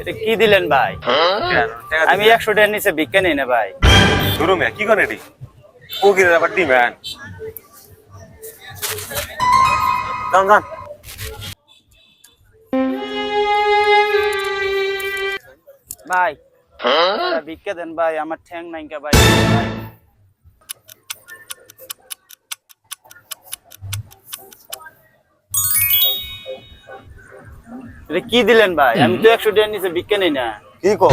এটা কি দিলেন ভাই? আমি? একশো টাকার নিচে নেই না ভাই। ধরো কি করেন এটি? আবার যান ভাই ভিক্ষা দেন ভাই আমার ঠ্যাং নাইকা ভাই। এটা কি দিলেন ভাই? আমি তো একশো টাকার নিচে ভিক্ষা নেই না। কি কো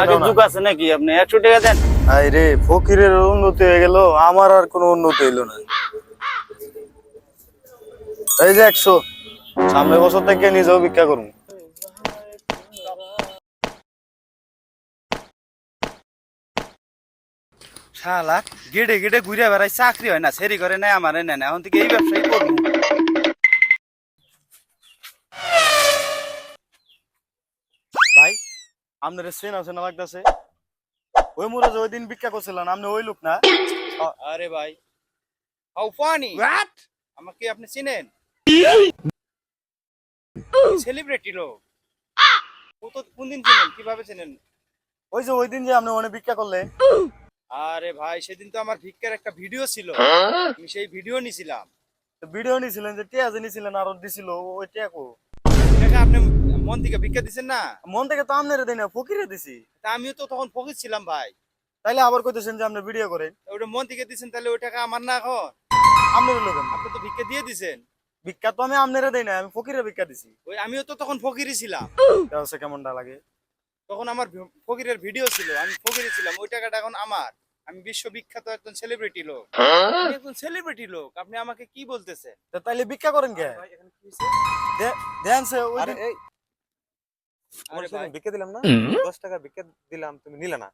আগে যুগ আছে নাকি আপনি? একশো টাকা দেন। আই রে ফকিরের উন্নতি হয়ে গেল আমার আর কোনো উন্নতি হইল না। এই যে একশো সামনের বছর থেকে নিজেও ভিক্ষা করুন। শালা গেড়ে গেড়ে ঘুরে বেড়াই চাকরি হয় না সেরি করে নাই আমার না। এখন থেকে এই ব্যবসায় করব আপনার সেন আছে না লাগতেছে? ওই মোরা যে ওই দিন ভিক্ষা করছিলেন আপনি ওই লোক না? আরে ভাই হাউ ফানি। হোয়াট আমাকে আপনি চিনেন? সেলিব্রিটি লোক। ও তো কোন দিন চিনেন? কীভাবে চিনেন? ওই যে ওই দিন যে আপনি অনেক ভিক্ষা করলেন? আরে ভাই সেদিন তো আমার ভিক্ষার একটা ভিডিও ছিল। আমি সেই ভিডিও নিছিলাম। ভিডিও নিছিলেন যে টিয়া যে নিছিলেন আর দিছিল ওই টিয়া কো? মন থেকে ভিক্ষা দিছেন না? মন থেকে তো আপনারে দেয় না ফকিরে দিছি। তা আমিও তো তখন ফকির ছিলাম ভাই। তাইলে আবার কইতেছেন যে আপনি ভিডিও করেন। ওটা মন থেকে দিছেন তাহলে ওই টাকা আমার না এখন? আপনার লোক আপনি তো ভিক্ষা দিয়ে দিছেন। ভিক্ষা তো আমি আপনারে দেই না আমি ফকিরে ভিক্ষা দিছি। ওই আমিও তো তখন ফকিরই ছিলাম। তা হচ্ছে কেমনটা লাগে? তখন আমার ফকিরের ভিডিও ছিল আমি ফকিরই ছিলাম ওই টাকাটা এখন আমার। আমি বিশ্ববিখ্যাত একজন সেলিব্রিটি লোক। আমি একজন সেলিব্রিটি লোক আপনি আমাকে কি বলতেছেন? তো তাইলে ভিক্ষা করেন কে? দেন সে ওই দিলাম না দশ টাকা দিলাম তুমি নিলে না।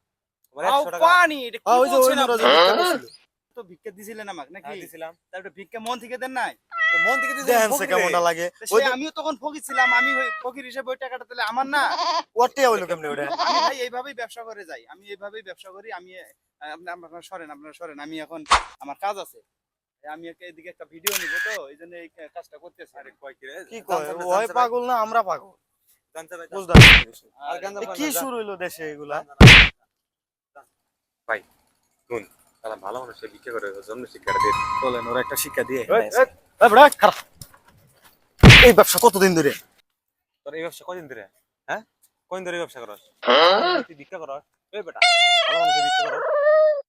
হ্যাঁ। তো ভিক্ষা দিছিলেন আমাকে নাকি? হ্যাঁ, দিছিলাম। তারপরে ভিক্ষা মন থেকে দেন নাই? মন থেকে দিয়েছিলাম সে ফকিরে। লাগে। ওই আমিও তখন ফকির ছিলাম আমি ফকির হিসেবে ওই টাকাটা তাহলে আমার না? ওর হইল কেমনে ওটা? আমি ভাই এইভাবেই ব্যবসা করে যাই। আমি এইভাবেই ব্যবসা করি আমি আপনারা সরেন আপনারা সরেন। আমি এখন আমার কাজ আছে। আমি একটা এদিকে একটা ভিডিও নিব তো এই জন্য এই কাজটা করতেছি। আরে কয় কি রে? কি কয় ওই পাগল না আমরা পাগল। কি শুরু হইল দেশে এগুলা? ভাই শুন তাহলে ভালো মানুষ ভিক্ষা করে জন্ম শিক্ষাটা দিয়ে চলেন ওরা একটা শিক্ষা দিয়ে এই, ব্যবসা কতদিন ধরে? তোর এই ব্যবসা কদিন ধরে? হ্যাঁ? কদিন ধরে ব্যবসা করস? তুই ভিক্ষা করস? এই বেটা ভালো মানুষের ভিক্ষা করস।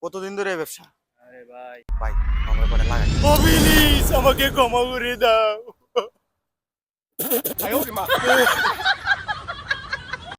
কতদিন ধরে এই ব্যবসা? আরে ভাই। ভাই আমার পরে লাগাই। প্লিজ আমাকে ক্ষমা করে দাও।